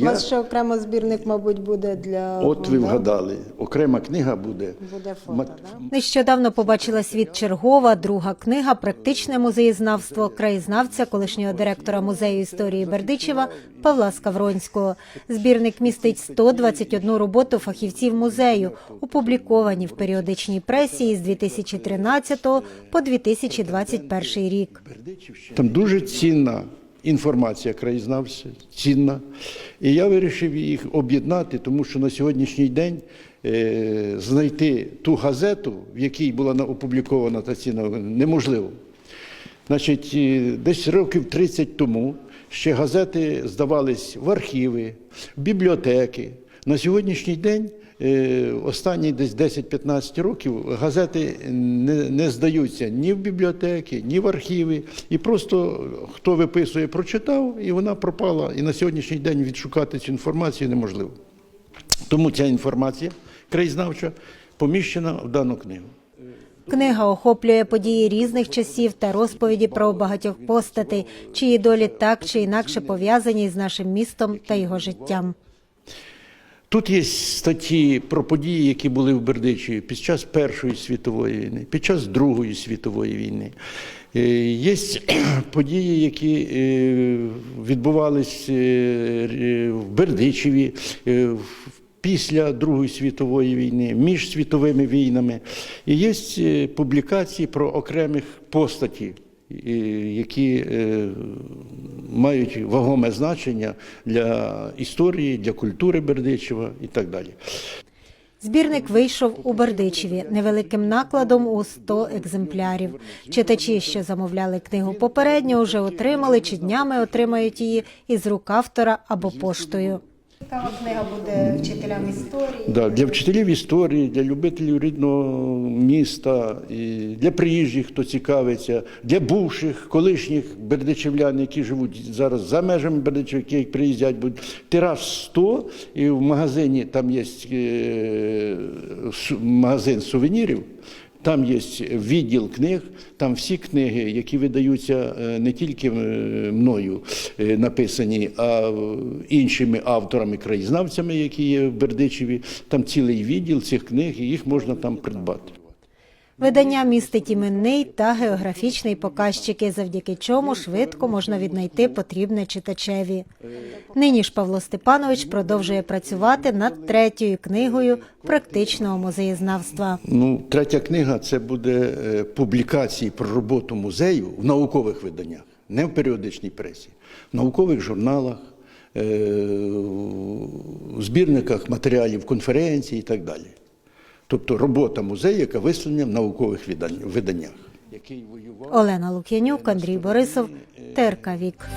У вас ще окремо збірник, мабуть, буде для от ви вгадали, окрема книга буде. Буде фото, Мат- да? Нещодавно побачила світ чергова друга книга Практичне музеєзнавство краєзнавця, колишнього директора музею історії Бердичева Павла Скавронського. Збірник містить 121 роботу фахівців музею, опубліковані в періодичній пресі із 2013 по 2021 рік. Там дуже цінна інформація краєзнавця, цінна. І я вирішив їх об'єднати, тому що на сьогоднішній день е, знайти ту газету, в якій була опублікована та ціна, неможливо. Значить, е, десь років 30 тому ще газети здавались в архіви, в бібліотеки. На сьогоднішній день, останні десь 10-15 років, газети не, не здаються ні в бібліотеки, ні в архіви. І просто хто виписує, прочитав, і вона пропала. І на сьогоднішній день відшукати цю інформацію неможливо. Тому ця інформація краєзнавча поміщена в дану книгу. Книга охоплює події різних часів та розповіді про багатьох постатей, чиї долі так чи інакше пов'язані з нашим містом та його життям. Тут є статті про події, які були в Бердичеві під час Першої світової війни, під час Другої світової війни. Е, Є події, які е, відбувались е, в Бердичеві після Другої світової війни, між світовими війнами. І є публікації про окремих постатів, е, які мають вагоме значення для історії, для культури Бердичева і так далі. Збірник вийшов у Бердичеві невеликим накладом у 100 екземплярів. Читачі, що замовляли книгу попередньо, вже отримали чи днями отримають її із рук автора або поштою. Цікава книга буде вчителям історії. Да, для вчителів історії, для любителів рідного міста, і для приїжджих, хто цікавиться, для бувших, колишніх бердичевлян, які живуть зараз за межами Бердичева, які приїздять, будуть тираж 100, і в магазині там є е, магазин сувенірів. Там є відділ книг, там всі книги, які видаються е, не тільки е, мною е, написані, а іншими авторами, краєзнавцями, які є в Бердичеві. Там цілий відділ цих книг, і їх можна там придбати. Видання містить іменний та географічний показчики, завдяки чому швидко можна віднайти потрібне читачеві. Нині ж Павло Степанович продовжує працювати над третьою книгою практичного музеєзнавства. Ну, третя книга це буде е, публікації про роботу музею в наукових виданнях, не в періодичній пресі, в наукових журналах, е, в збірниках матеріалів конференцій і так далі. Тобто робота музею, яка висловлена в наукових виданнях. Олена Лук'янюк, Андрій Борисов, ТРК Вік.